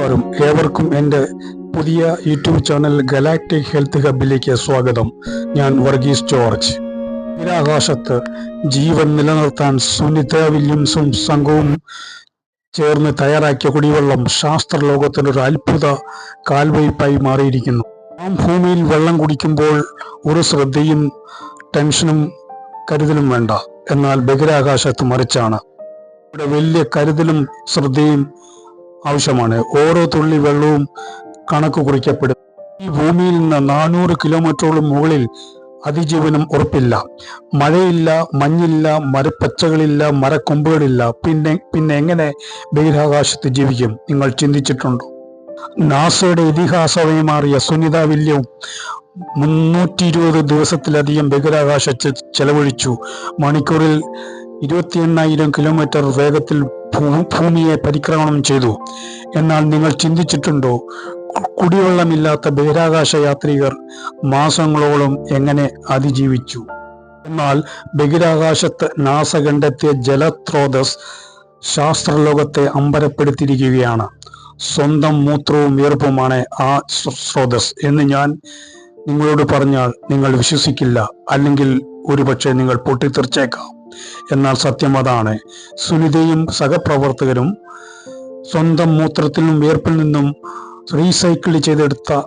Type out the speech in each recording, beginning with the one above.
നമസ്കാരം. ഏവർക്കും എന്റെ പുതിയ യൂട്യൂബ് ചാനൽ ഗലാക്ടിക് ഹെൽത്ത് ഹബിലേക്ക് സ്വാഗതം. ഞാൻ വർഗീസ് ജോർജ്. ബഹിരാകാശത്ത് ജീവൻ നിലനിർത്താൻ സുനിത വില്യംസും സംഘവും ചേർന്ന് തയ്യാറാക്കിയ കുടിവെള്ളം ശാസ്ത്രലോകത്തിന് ഒരു അത്ഭുത കാൽവയ്പായി മാറിയിരിക്കുന്നു. നാം ഭൂമിയിൽ വെള്ളം കുടിക്കുമ്പോൾ ഒരു ശ്രദ്ധയും ടെൻഷനും കരുതലും വേണ്ട. എന്നാൽ ബഹിരാകാശത്ത് മറിച്ചാണ്. ഇവിടെ വലിയ കരുതലും ശ്രദ്ധയും ആവശ്യമാണ്. ഓരോ തുള്ളി വെള്ളവും കണക്ക് കുറിക്കപ്പെടും. ഈ ഭൂമിയിൽ നിന്ന് നാനൂറ് കിലോമീറ്ററോളം മുകളിൽ അതിജീവനം ഉറപ്പില്ല. മഴയില്ല മഞ്ഞില്ല മരപ്പച്ചകളില്ല മരക്കൊമ്പുകളില്ല. പിന്നെ പിന്നെ എങ്ങനെ ബഹിരാകാശത്ത് ജീവിക്കും? നിങ്ങൾ ചിന്തിച്ചിട്ടുണ്ടോ? നാസയുടെ ഇതിഹാസമായി മാറിയ സുനിത വില്യവും മുന്നൂറ്റി ഇരുപത് ദിവസത്തിലധികം ബഹിരാകാശ ചെലവഴിച്ചു. മണിക്കൂറിൽ ഇരുപത്തി എണ്ണായിരം കിലോമീറ്റർ വേഗത്തിൽ ഭൂമിയെ പരിക്രമണം ചെയ്തു. എന്നാൽ നിങ്ങൾ ചിന്തിച്ചിട്ടുണ്ടോ? കുടിവെള്ളമില്ലാത്ത ബഹിരാകാശ യാത്രികർ മാസങ്ങളോളം എങ്ങനെ അതിജീവിച്ചു? എന്നാൽ ബഹിരാകാശത്ത് നാസ കണ്ടെത്തിയ ജലസ്രോതസ് ശാസ്ത്രലോകത്തെ അമ്പരപ്പെടുത്തിയിരിക്കുകയാണ്. സ്വന്തം മൂത്രവും വീർപ്പുമാണ് ആ സ്ര- സ്രോതസ് എന്ന് ഞാൻ നിങ്ങളോട് പറഞ്ഞാൽ നിങ്ങൾ വിശ്വസിക്കില്ല. അല്ലെങ്കിൽ ഒരുപക്ഷെ നിങ്ങൾ പൊട്ടിത്തെറിച്ചേക്കാം. എന്നാൽ സത്യം അതാണ്. സുനിതയും സഹപ്രവർത്തകരും സ്വന്തം മൂത്രത്തിലും വിയർപ്പിൽ നിന്നും റീസൈക്കിൾ ചെയ്തെടുത്ത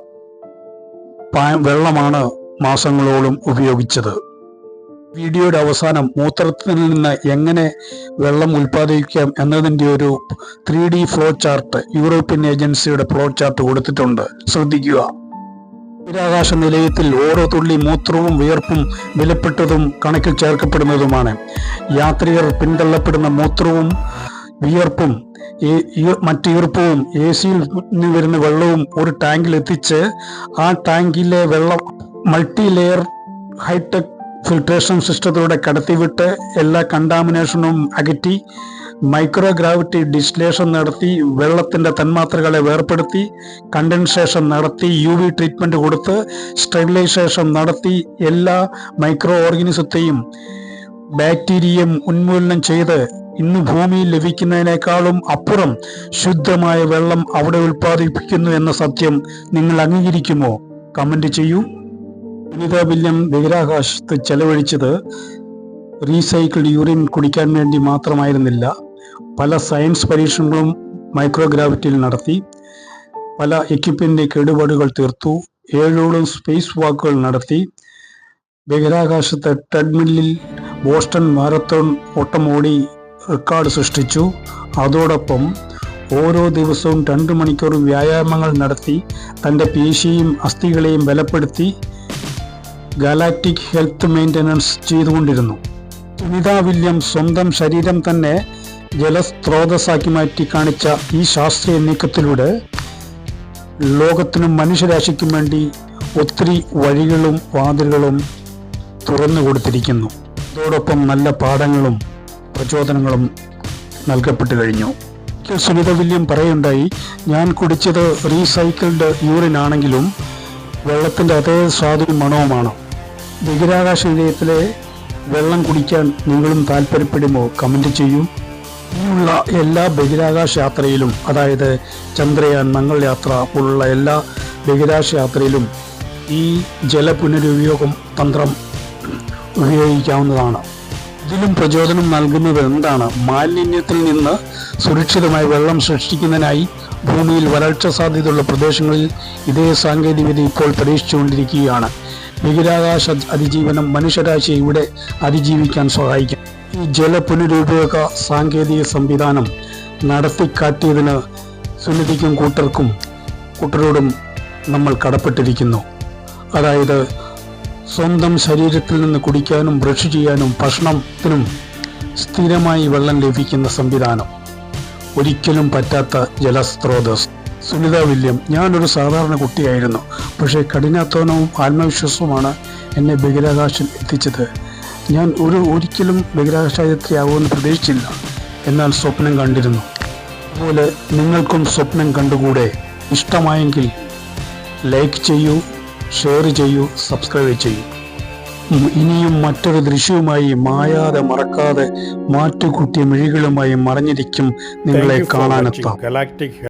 വെള്ളമാണ് മാസങ്ങളോളം ഉപയോഗിച്ചത്. വീഡിയോയുടെ അവസാനം മൂത്രത്തിൽ നിന്ന് എങ്ങനെ വെള്ളം ഉൽപ്പാദിപ്പിക്കാം എന്നതിന്റെ ഒരു three D flow chart European ഏജൻസിയുടെ ഫ്ലോ ചാർട്ട് കൊടുത്തിട്ടുണ്ട്. ശ്രദ്ധിക്കുക. ബഹിരാകാശ നിലയത്തിൽ ഓരോ തുള്ളി മൂത്രവും വിയർപ്പും വിലപ്പെട്ടതും കണക്കിൽ ചേർക്കപ്പെടുന്നതുമാണ്. യാത്രികർ പിന്തള്ളപ്പെടുന്ന മൂത്രവും വിയർപ്പും മറ്റ് ഈർപ്പവും എ സിയിൽ നിന്ന് വരുന്ന വെള്ളവും ഒരു ടാങ്കിൽ എത്തിച്ച് ആ ടാങ്കിലെ വെള്ളം മൾട്ടി ലെയർ ഹൈടെക് ഫിൽട്രേഷൻ സിസ്റ്റത്തിലൂടെ കടത്തിവിട്ട് എല്ലാ കണ്ടാമിനേഷനും അകറ്റി മൈക്രോ ഗ്രാവിറ്റി ഡിസ്ലേഷൻ നടത്തി വെള്ളത്തിന്റെ തന്മാത്രകളെ വേർപ്പെടുത്തി കണ്ടൻസേഷൻ നടത്തി യു വി ട്രീറ്റ്മെന്റ് കൊടുത്ത് സ്റ്റെറിലൈസേഷൻ നടത്തി എല്ലാ മൈക്രോ ഓർഗാനിസത്തെയും ബാക്ടീരിയം ഉന്മൂലനം ചെയ്ത് ഇന്ന് ഭൂമിയിൽ ലഭിക്കുന്നതിനേക്കാളും അപ്പുറം ശുദ്ധമായ വെള്ളം അവിടെ ഉൽപ്പാദിപ്പിക്കുന്നു എന്ന സത്യം നിങ്ങൾ അംഗീകരിക്കുമോ? കമന്റ് ചെയ്യൂ. വനിതാ വില്യം ബഹിരാകാശത്ത് ചെലവഴിച്ചത് റീസൈക്കിൾഡ് യൂറിൻ കുടിക്കാൻ വേണ്ടി മാത്രമായിരുന്നില്ല. പല സയൻസ് പരീക്ഷണങ്ങളും മൈക്രോഗ്രാവിറ്റിയിൽ നടത്തി. പല എക്യുപ്മെന്റിന്റെ കേടുപാടുകൾ തീർത്തു. ഏഴോളം സ്പേസ് വാക്കുകൾ നടത്തി. ബഹിരാകാശത്തെ ട്രെഡ്മില്ലിൽ ബോസ്റ്റൺ മാരത്തോൺ ഓട്ടമോടി ഓടി റെക്കോർഡ് സൃഷ്ടിച്ചു. അതോടൊപ്പം ഓരോ ദിവസവും രണ്ട് മണിക്കൂർ വ്യായാമങ്ങൾ നടത്തി. തന്റെ പേശിയും അസ്ഥികളെയും ബലപ്പെടുത്തി. ഗാലാക്റ്റിക് ഹെൽത്ത് മെയിന്റനൻസ് ചെയ്തുകൊണ്ടിരുന്നു. സുനിത വില്യം സ്വന്തം ശരീരം തന്നെ ജലസ്രോതസ്സാക്കി മാറ്റി കാണിച്ച ഈ ശാസ്ത്രീയ നീക്കത്തിലൂടെ ലോകത്തിനും മനുഷ്യരാശിക്കും വേണ്ടി ഒത്തിരി വഴികളും വാതിലുകളും തുറന്നു കൊടുത്തിരിക്കുന്നു. അതോടൊപ്പം നല്ല പാഠങ്ങളും പ്രചോദനങ്ങളും നൽകപ്പെട്ടു കഴിഞ്ഞു. സുനിത വില്യം പറയുണ്ടായി ഞാൻ കുടിച്ചത് റീസൈക്കിൾഡ് യൂറിൻ ആണെങ്കിലും വെള്ളത്തിന്റെ അതേ സ്വാധീനം മണവുമാണ്. ബഹിരാകാശ നിലയത്തിലെ വെള്ളം കുടിക്കാൻ നിങ്ങളും താല്പര്യപ്പെടുമോ? കമന്റ് ചെയ്യൂ. ഇനിയുള്ള എല്ലാ ബഹിരാകാശ യാത്രയിലും അതായത് ചന്ദ്രയാൻ മംഗൾ യാത്ര പോലുള്ള എല്ലാ ബഹിരാകാശ യാത്രയിലും ഈ ജലപുനരുപയോഗം തന്ത്രം ഉപയോഗിക്കാവുന്നതാണ്. ഇതിലും പ്രചോദനം നൽകുന്നത് എന്താണ്? മാലിന്യത്തിൽ നിന്ന് സുരക്ഷിതമായി വെള്ളം സൃഷ്ടിക്കുന്നതിനായി ഭൂമിയിൽ വരൾച്ച സാധ്യതയുള്ള പ്രദേശങ്ങളിൽ ഇതേ സാങ്കേതികവിദ്യ ഇപ്പോൾ പരീക്ഷിച്ചുകൊണ്ടിരിക്കുകയാണ്. ബഹിരാകാശ അതിജീവനം മനുഷ്യരാശിയെ ഇവിടെ അതിജീവിക്കാൻ സഹായിക്കും. ഈ ജല പുനരുപയോഗ സാങ്കേതിക സംവിധാനം നടത്തിക്കാട്ടിയതിന് സുനിധിക്കും കൂട്ടർക്കും കൂട്ടരോടും നമ്മൾ കടപ്പെട്ടിരിക്കുന്നു. അതായത് സ്വന്തം ശരീരത്തിൽ നിന്ന് കുടിക്കാനും ബ്രഷ് ചെയ്യാനും ഭക്ഷണത്തിനും സ്ഥിരമായി വെള്ളം ലഭിക്കുന്ന സംവിധാനം. ഒരിക്കലും പറ്റാത്ത ജലസ്രോതസ്. സുനിത വില്യം ഞാനൊരു സാധാരണ കുട്ടിയായിരുന്നു. പക്ഷേ കഠിനാധ്വാനവും ആത്മവിശ്വാസവുമാണ് എന്നെ ബഹിരാകാശം എത്തിച്ചത്. ഞാൻ ഒരു ഒരിക്കലും ബഹിരാകാശ യാത്രയാവുമെന്ന് പ്രതീക്ഷിച്ചില്ല. എന്നാൽ സ്വപ്നം കണ്ടിരുന്നു. അതുപോലെ നിങ്ങൾക്കും സ്വപ്നം കണ്ടുകൂടെ? ഇഷ്ടമായെങ്കിൽ ലൈക്ക് ചെയ്യൂ ഷെയർ ചെയ്യൂ സബ്സ്ക്രൈബ് ചെയ്യൂ. ഇനിയും മറ്റൊരു ദൃശ്യവുമായി മായാതെ മറക്കാതെ മാറ്റുകുട്ടിയ മിഴികളുമായി മറഞ്ഞിരിക്കും നിങ്ങളെ കാണാനെത്താം.